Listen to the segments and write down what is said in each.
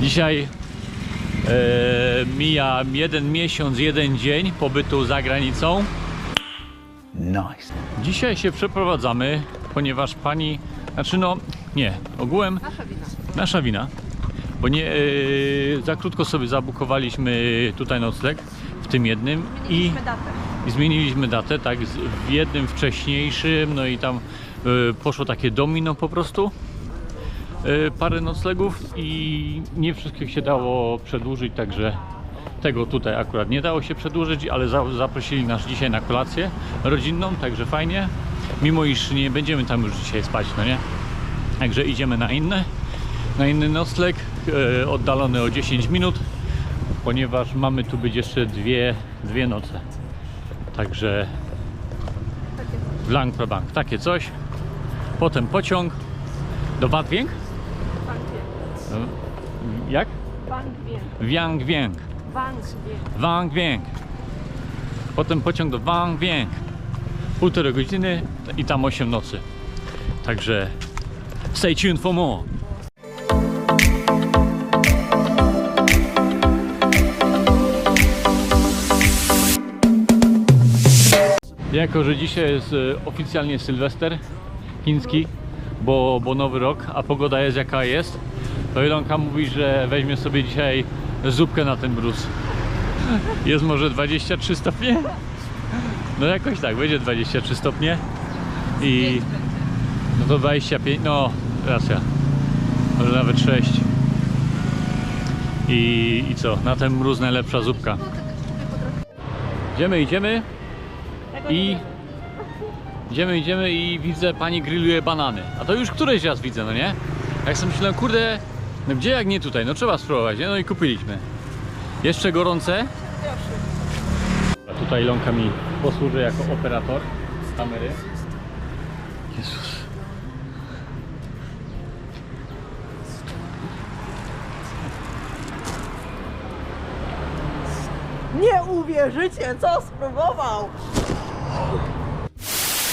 Dzisiaj e, mija jeden miesiąc, jeden dzień pobytu za granicą. Nice. Dzisiaj się przeprowadzamy, ponieważ pani, znaczy no nie, ogółem Nasza wina. nasza wina, bo nie, e, za krótko sobie zabukowaliśmy tutaj nocleg w tym jednym i, i zmieniliśmy datę, tak, w jednym wcześniejszym, no i tam e, poszło takie domino po prostu, parę noclegów i nie wszystkich się dało przedłużyć, także tego tutaj akurat nie dało się przedłużyć, ale za, zaprosili nas dzisiaj na kolację rodzinną, także fajnie, mimo iż nie będziemy tam już dzisiaj spać, no nie? Także idziemy na inny, na inny nocleg, e, oddalony o 10 minut, ponieważ mamy tu być jeszcze dwie, dwie noce. Także pro bank, takie coś. Potem pociąg do Bad Więk? Bank wie. E, Jak? Bank wie. Wiang Więk. Bank wie. Wang Więk. Potem pociąg do Wang Więk. Półtorej godziny i tam 8 nocy. Także stay tuned for more. Jako, że dzisiaj jest e, oficjalnie Sylwester chiński, bo, bo nowy rok, a pogoda jest jaka jest, to Ilonka mówi, że weźmie sobie dzisiaj zupkę na ten brus. Jest może 23 stopnie? No jakoś tak, będzie 23 stopnie i no to 25, no racja, może nawet 6 i, i co, na ten mróz najlepsza zupka. Idziemy, idziemy i idziemy, idziemy i widzę pani grilluje banany. A to już któryś raz widzę, no nie? Jak sobie myślałem, kurde, no gdzie jak nie tutaj, no trzeba spróbować, nie? No i kupiliśmy. Jeszcze gorące. A tutaj Ilonka mi posłuży jako operator kamery. Jezus. Nie uwierzycie, co spróbował!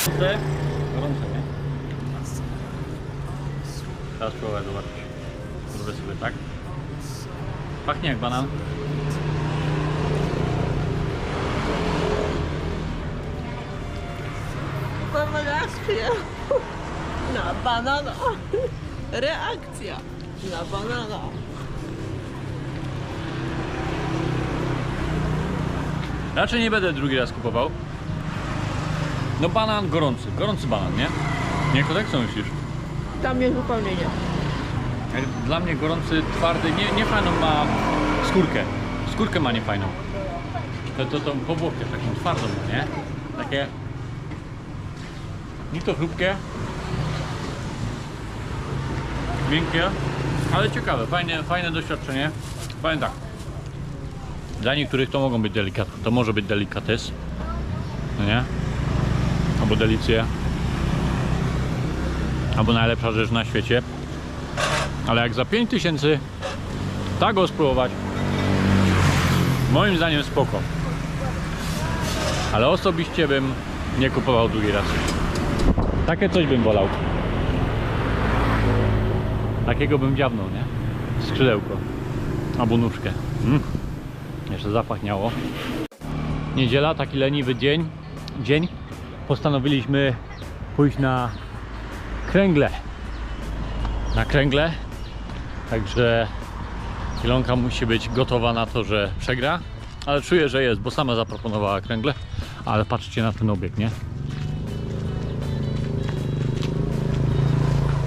Gorące? Gorące, nie? Teraz spróbuję zobaczyć. Tak. Pachnie jak banan. Mam reakcję na banana. Reakcja na banana. Raczej nie będę drugi raz kupował. No banan gorący, gorący banan, nie? Nie, Kodek, co myślisz? Tam jest zupełnie nie. Dla mnie gorący, twardy, nie, nie fajną ma skórkę. Skórkę ma niefajną. To, to tą powłokę taką twardą ma, nie? Takie... Nie to chrupkie. Miękkie, ale ciekawe, fajne, fajne doświadczenie. Powiem tak. Dla niektórych to mogą być delikat, to może być delikates. No nie? Albo delicje. Albo najlepsza rzecz na świecie. Ale jak za 5000 tak go spróbować, moim zdaniem spoko. Ale osobiście bym nie kupował drugi raz. Takie coś bym wolał. Takiego bym dziabnął, nie? Skrzydełko. Albo nóżkę. Mm. Jeszcze zapachniało. Niedziela, taki leniwy dzień. Dzień. Postanowiliśmy pójść na kręgle na kręgle. Także Ilonka musi być gotowa na to, że przegra. Ale czuję, że jest, bo sama zaproponowała kręgle. Ale patrzcie na ten obiekt, nie?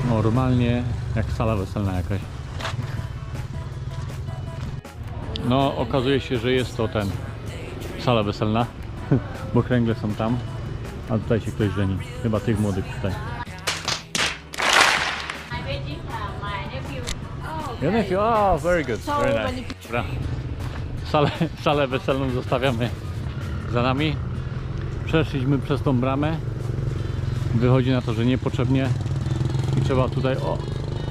Normalnie jak sala weselna jakaś. No, okazuje się, że jest to ten sala weselna, bo kręgle są tam, a tutaj się ktoś żeni. Chyba tych młodych tutaj. Ja nephew, oh, very good, very nice. Dobra. Salę, salę weselną zostawiamy za nami. Przeszliśmy przez tą bramę. Wychodzi na to, że niepotrzebnie. I trzeba tutaj, o,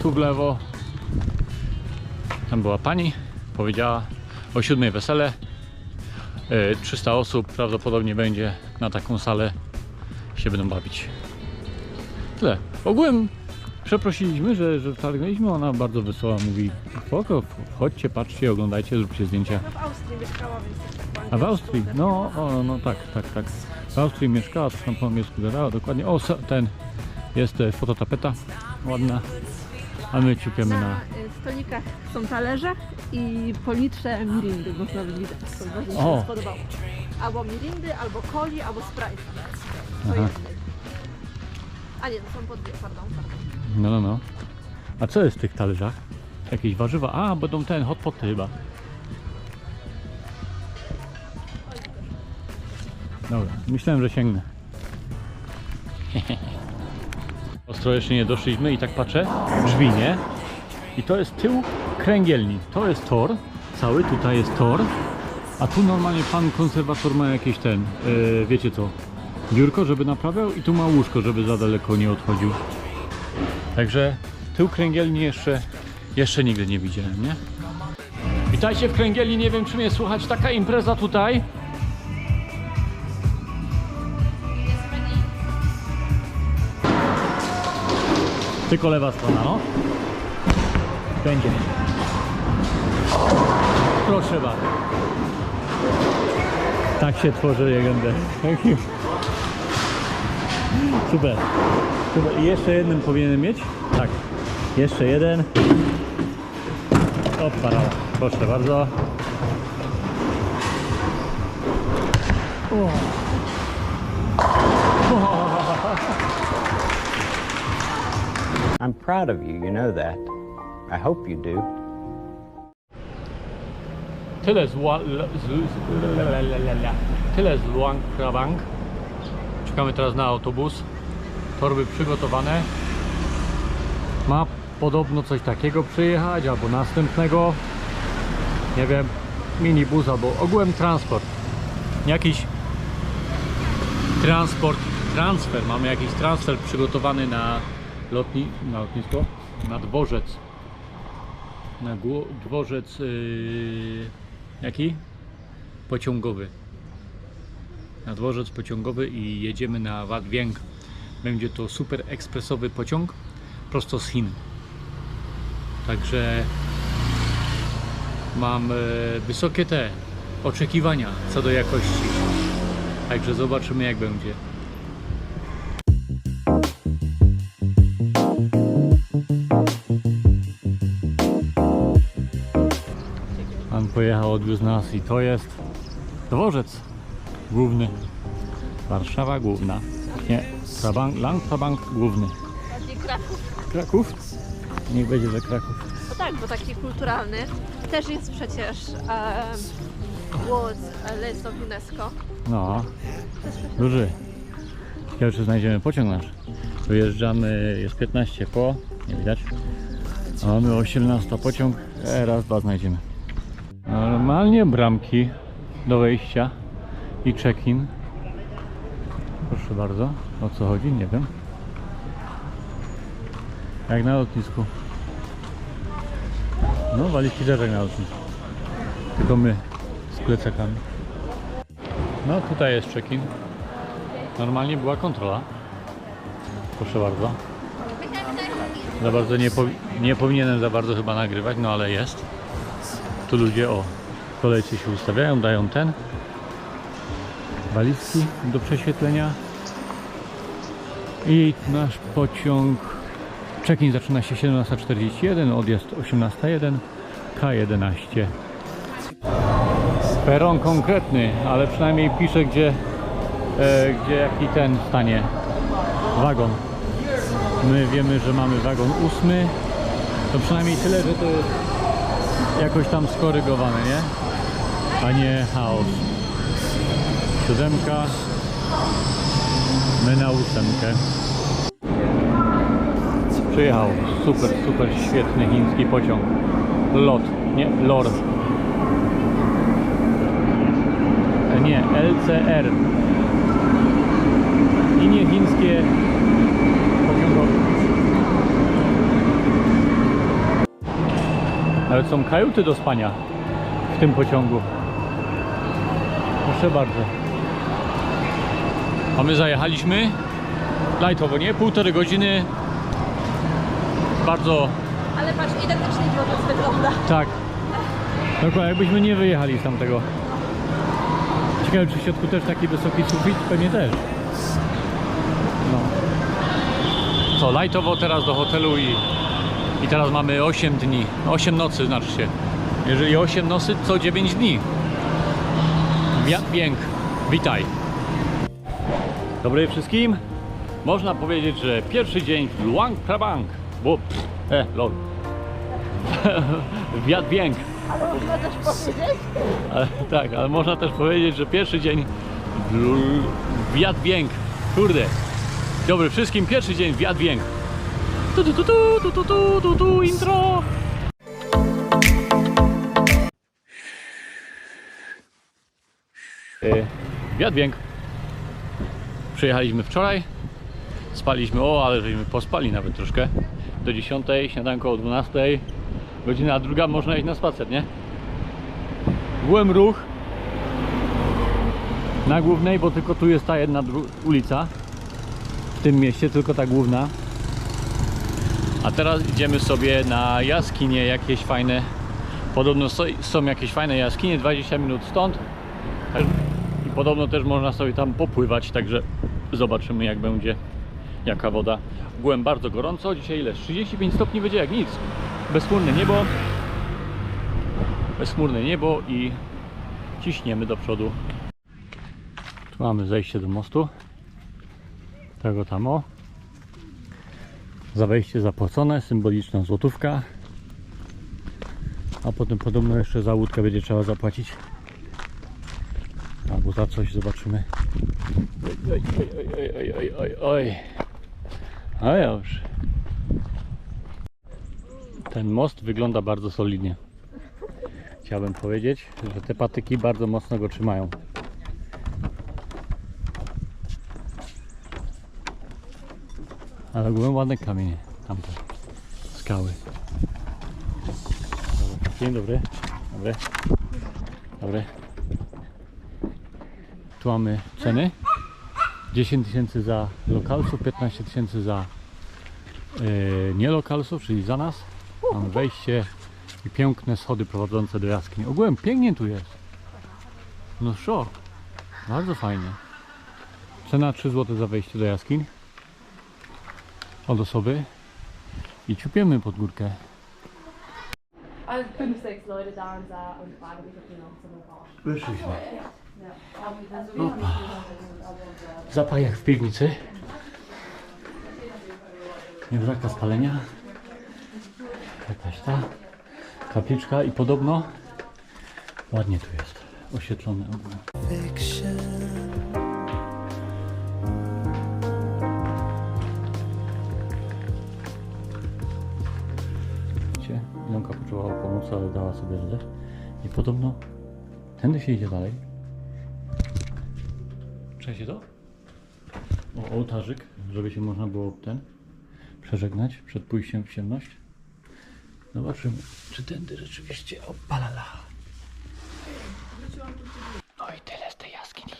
tu w lewo. Tam była pani, powiedziała o siódmej wesele. E, 300 osób prawdopodobnie będzie na taką salę się będą bawić. Tyle. Ogółem Przeprosiliśmy, że, że wtargnęliśmy, ona bardzo wesoła mówi spoko, chodźcie, patrzcie, oglądajcie, zróbcie zdjęcia. No w Austrii mieszkała, więc tak po A w Austrii? No, o, no tak, tak, tak. W Austrii mieszkała, coś tam po angielsku gadała, dokładnie. O, ten, jest e, fototapeta, ładna. A my ciupiemy na... Na y, stolikach są talerze i po litrze mirindy można by widać. To mi O. się spodobało. Albo mirindy, albo coli, albo sprite. Jednej. A nie, to są po dwie, pardon. pardon. No, no, no. A co jest w tych talerzach? Jakieś warzywa? A, będą ten, hot poty chyba. Dobra, myślałem, że sięgnę. Ostro jeszcze nie doszliśmy i tak patrzę, drzwi, nie? I to jest tył kręgielni. To jest tor, cały tutaj jest tor, a tu normalnie pan konserwator ma jakieś ten, yy, wiecie co, biurko, żeby naprawiał i tu ma łóżko, żeby za daleko nie odchodził. Także tył kręgielni jeszcze, jeszcze nigdy nie widziałem, nie? Witajcie w kręgielni, nie wiem czy mnie słychać, taka impreza tutaj. Tylko lewa strona, no. Będzie. Proszę bardzo. Tak się tworzy legendę. Thank you. Super. Super. I jeszcze jeden powinienem mieć? Tak. Jeszcze jeden. Odparała. Proszę bardzo. O. I'm proud of you, you know that. I hope you do. Tyle z. Tyle z Luang Prabang. Czekamy teraz na autobus. Torby przygotowane. Ma podobno coś takiego przyjechać, albo następnego. Nie wiem, minibus, albo ogółem transport. Jakiś transport, transfer. Mamy jakiś transfer przygotowany na, lotni, na lotnisko, na dworzec na dworzec yy, jaki? Pociągowy. Na dworzec pociągowy i jedziemy na Wat Wieng. Będzie to super ekspresowy pociąg prosto z Chin. Także mam e, wysokie te oczekiwania co do jakości. Także zobaczymy jak będzie. Pan pojechał, odwiózł nas i to jest dworzec główny. Warszawa główna. Nie, Prabank, Lang Prabank główny. Bardziej Kraków. Kraków? Niech będzie, że Kraków. No tak, bo taki kulturalny. Też jest przecież e, World List of UNESCO. No, duży. Ciekawe, czy znajdziemy pociąg nasz. Wyjeżdżamy, jest 15 po, nie widać. A mamy 18 pociąg, e, raz, dwa znajdziemy. Normalnie bramki do wejścia i check-in. Proszę bardzo, o co chodzi, nie wiem. Jak na lotnisku. No, walizki też jak na lotnisku. Tylko my z plecakami. No tutaj jest check-in. Normalnie była kontrola. Proszę bardzo. Za bardzo nie, powi- nie powinienem za bardzo chyba nagrywać, no ale jest. Tu ludzie o kolejce się ustawiają, dają ten. Walizki do prześwietlenia. I nasz pociąg check-in zaczyna się 17.41, odjazd 18.01, K11. Peron konkretny, ale przynajmniej pisze gdzie, e, gdzie jaki ten stanie wagon. My wiemy, że mamy wagon ósmy. To przynajmniej tyle, że to jest jakoś tam skorygowane, nie? A nie chaos. Siódemka. My na ósemkę. Przyjechał. Super, super świetny chiński pociąg. Lot, nie, LOR. E, Nie, LCR. Linie chińskie pociągowe. Nawet są kajuty do spania w tym pociągu. Proszę bardzo. A my zajechaliśmy lightowo, nie? Półtorej godziny bardzo Ale patrz, identycznie dworzec wygląda. Tak. Dokładnie, jakbyśmy nie wyjechali z tamtego. Ciekawe, czy w środku też taki wysoki sufit? Pewnie też. No. Co, lightowo teraz do hotelu i, i teraz mamy 8 dni. 8 nocy znaczy się. Jeżeli 8 nocy, co 9 dni. Wiat Bięk, witaj. Dobry wszystkim. Można powiedzieć, że pierwszy dzień w Luang Prabang. Bo, e, lol. Wiatr więk. Ale można też powiedzieć? Ale, tak, ale można też powiedzieć, że pierwszy dzień w Wiatr więk. Kurde. Dobry wszystkim, pierwszy dzień w Wiatr więk. Tu, tu, tu, tu, tu, tu, tu, tu, intro. E, wiatr więk. Przyjechaliśmy wczoraj. Spaliśmy, o, ale żeśmy pospali nawet troszkę. Do 10, śniadanko o 12. Godzina druga, można iść na spacer, nie? Byłem ruch na głównej, bo tylko tu jest ta jedna ulica w tym mieście, tylko ta główna. A teraz idziemy sobie na jaskinie jakieś fajne. Podobno są jakieś fajne jaskinie, 20 minut stąd. I podobno też można sobie tam popływać, także zobaczymy jak będzie, jaka woda. Byłem bardzo gorąco, dzisiaj ile? 35 stopni będzie jak nic. Bezchmurne niebo, bezchmurne niebo i ciśniemy do przodu. Tu mamy zejście do mostu. Tego tam o. Za wejście zapłacone, symboliczna złotówka. A potem podobno jeszcze za łódkę będzie trzeba zapłacić. Albo za coś zobaczymy. Oj, oj, oj, oj, oj, oj, oj. A już. Ten most wygląda bardzo solidnie. Chciałbym powiedzieć, że te patyki bardzo mocno go trzymają. Ale były ładne kamienie, tamte skały. Dobra. Dzień dobry. Dobry. Dobry. Tu mamy ceny. 10 tysięcy za lokalsów, 15 tysięcy za yy, nie lokalsów, czyli za nas. Mamy wejście i piękne schody prowadzące do jaskini. Ogółem pięknie tu jest. No szok. Bardzo fajnie. Cena 3 zł za wejście do jaskiń. Od osoby. I ciupiemy pod górkę. Know some of Wyszliśmy. Zapach jak w piwnicy. Nie brak spalenia. Jakaś ta kapliczka i podobno ładnie tu jest. Oświetlone ogólnie. Widzicie? Ilonka potrzebowała pomocy, ale dała sobie radę. I podobno tędy się idzie dalej. Czekajcie to? O, ołtarzyk, żeby się można było ten przeżegnać przed pójściem w ciemność. Zobaczymy, czy tędy rzeczywiście opalala. No i tyle z tej jaskini.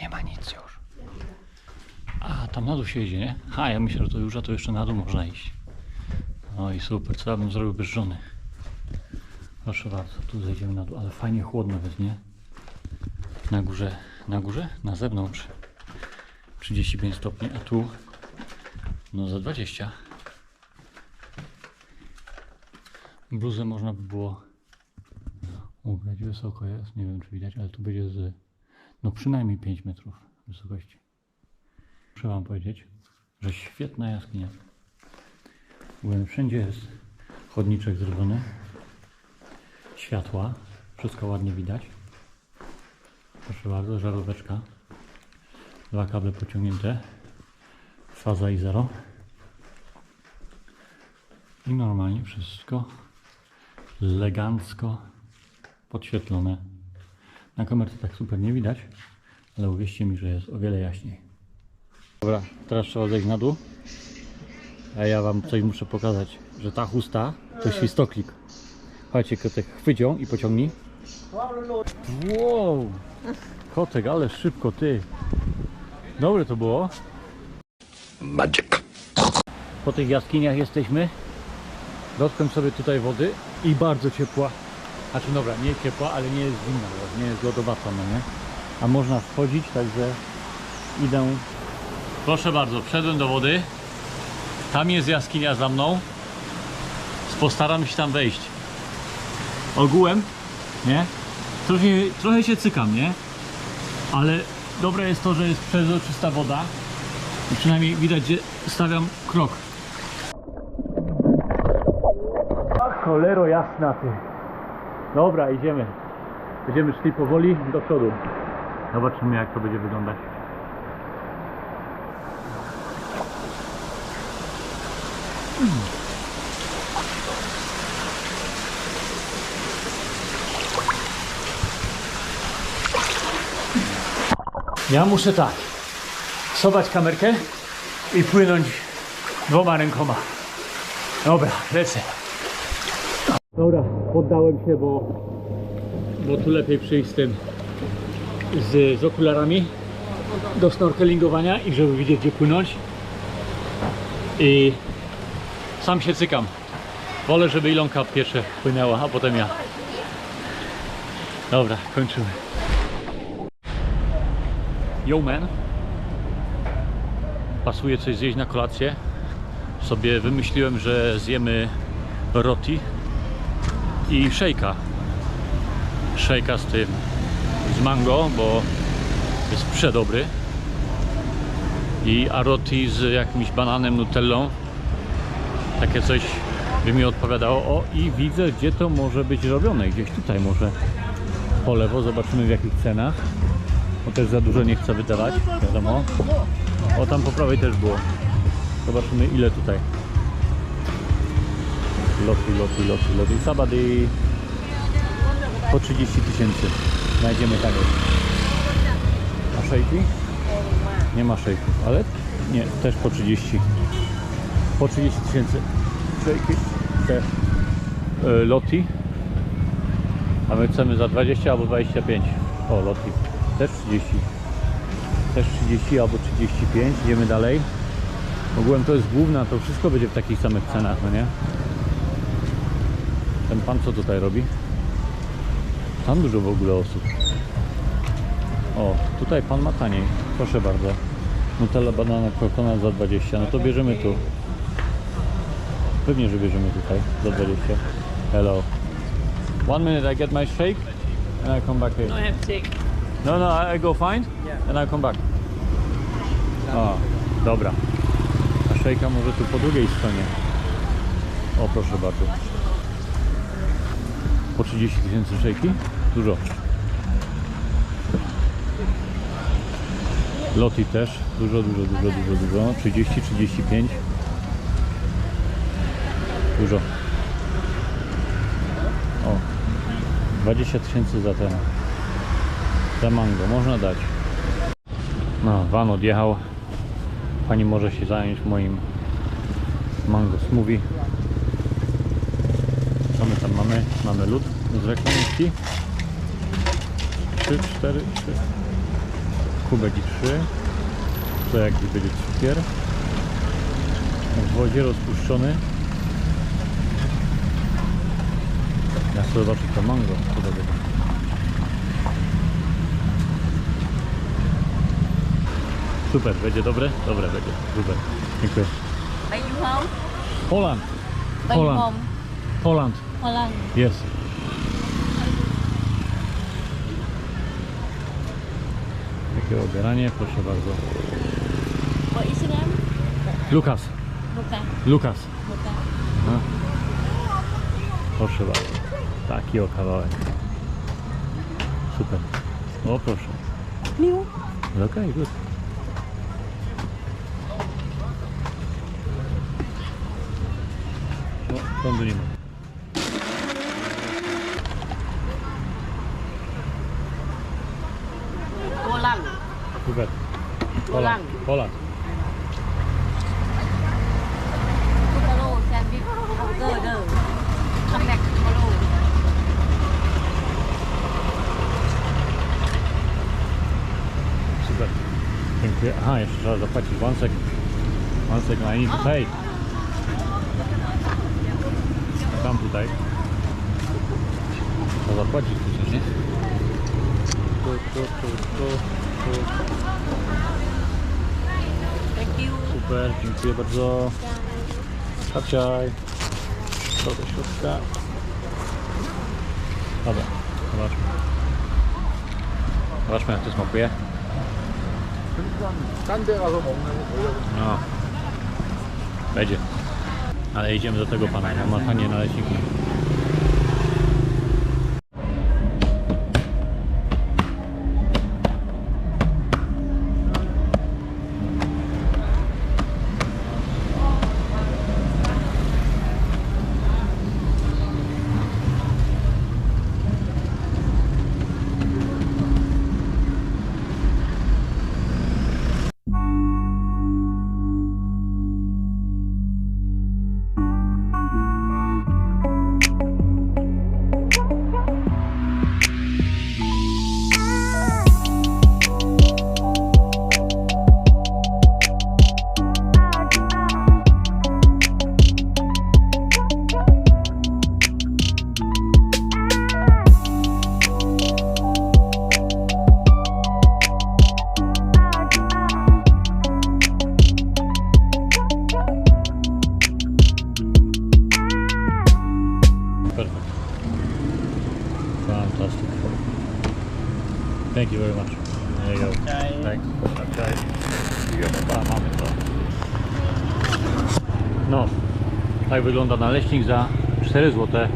Nie ma nic już. A, tam na dół się idzie, nie? A, ja myślę, że to już, a to jeszcze na dół można iść. No i super, co ja bym zrobił bez żony? Proszę bardzo, tu zejdziemy na dół, ale fajnie chłodno jest, nie? Na górze, na górze? Na zewnątrz 35 stopni, a tu no za 20. Bluzę można by było ubrać, wysoko jest, nie wiem czy widać, ale tu będzie z, no przynajmniej 5 metrów wysokości. Muszę wam powiedzieć, że świetna jaskinia. Byłem wszędzie jest chodniczek zrobiony, światła, wszystko ładnie widać. Proszę bardzo, żaróweczka. Dwa kable pociągnięte. Faza i zero. I normalnie wszystko elegancko podświetlone. Na kamerce tak super nie widać, ale uwierzcie mi, że jest o wiele jaśniej. Dobra, teraz trzeba zejść na dół. A ja wam coś muszę pokazać, że ta chusta to świstoklik. Chodźcie, kotek, chwyć ją i pociągnij. Wow! Kotek, ale szybko ty. Dobre to było. Magic. po tych jaskiniach jesteśmy. Dotknę sobie tutaj wody i bardzo ciepła. Znaczy dobra, nie ciepła, ale nie jest zimna, nie jest lodowata, no nie? A można wchodzić, także idę. Proszę bardzo, wszedłem do wody. Tam jest jaskinia za mną. Postaram się tam wejść. Ogółem, nie? Trochę, trochę się cykam, nie? Ale dobre jest to, że jest przezroczysta woda. I przynajmniej widać, że stawiam krok. Cholero jasna ty. Dobra, idziemy. Będziemy szli powoli do przodu. Zobaczymy jak to będzie wyglądać. Ja muszę tak. Schować kamerkę i płynąć dwoma rękoma. Dobra, lecę. Dobra, poddałem się, bo, bo tu lepiej przyjść z tym z, z okularami do snorkelingowania i żeby widzieć gdzie płynąć. I sam się cykam. Wolę, żeby Ilonka pierwsze płynęła, a potem ja. Dobra, kończymy. Yo man. Pasuje coś zjeść na kolację. Sobie wymyśliłem, że zjemy roti i szejka. Szejka z tym, z mango, bo jest przedobry. I a roti z jakimś bananem, nutellą. Takie coś by mi odpowiadało. O i widzę gdzie to może być robione. Gdzieś tutaj może po lewo. Zobaczymy w jakich cenach. Bo też za dużo nie chcę wydawać, wiadomo. O tam po prawej też było. Zobaczymy ile tutaj. Loty, loty, loty, loty. Sabady po 30 tysięcy. Znajdziemy taniej. A szejki? Nie ma szejków, ale nie, też po 30. Po 30 tysięcy. Szejki, te y, loti. A my chcemy za 20 albo 25. O, loti. Też 30. Też 30 albo 35. Idziemy dalej. Ogółem to jest główna, to wszystko będzie w takich samych cenach, no nie? Ten pan co tutaj robi? Tam dużo w ogóle osób. O, tutaj pan ma taniej. Proszę bardzo. Nutella, banana, kokonat za 20. No to bierzemy tu. Pewnie, że bierzemy tutaj za 20. Hello. One minute, I get my shake and I come back here. I have shake. No, no, I go find and I come back. O, dobra. A szejka może tu po drugiej stronie. O, proszę bardzo. Po 30 tysięcy szejki? Dużo. Loti też. Dużo, dużo, dużo, dużo, dużo. 30, 35. Dużo. O. 20 tysięcy za ten. Za mango. Można dać. No, van odjechał. Pani może się zająć moim mango smoothie. Co my tam mamy? Mamy lód z reklamówki. 3, 4, 3. Kubek i 3. To jakiś będzie cukier. W wodzie rozpuszczony. Ja chcę zobaczyć to mango. Co to będzie. Super, będzie dobre? Dobre będzie, super. Dziękuję. Are you home? Poland. Are you Poland. home? Poland. Holland. Yes. Takie obieranie, proszę bardzo. What is your name? Lukas. Luca. Lukas. Luca. No. Proszę bardzo. Taki o kawałek. Super. O proszę. New. Okej, okay, good. No, prądu nie ma. Holland. Super. Poland. Poland. Buffalo sandwich. Burger. Come back to Buffalo. Super. Dziękuję. Aha, jeszcze trzeba zapłacić. One second. One second, I need to pay. Tutaj. Trzeba zapłacić przecież, nie? Tu, tu, tu, tu, tu. Super, dziękuję bardzo. Kapciaj. To do środka. Dobra, zobaczmy. Zobaczmy jak to smakuje. No. Będzie. Ale idziemy do tego pana, na machanie naleśniki. Thank you very much. There you go. Thanks. Okay. Mamy to. No, tak wygląda naleśnik za 4 zł.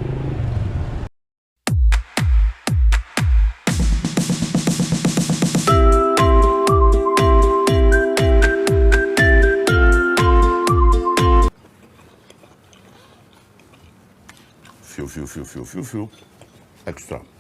Fiu, fiu, fiu, fiu, fiu, fiu. Ekstra.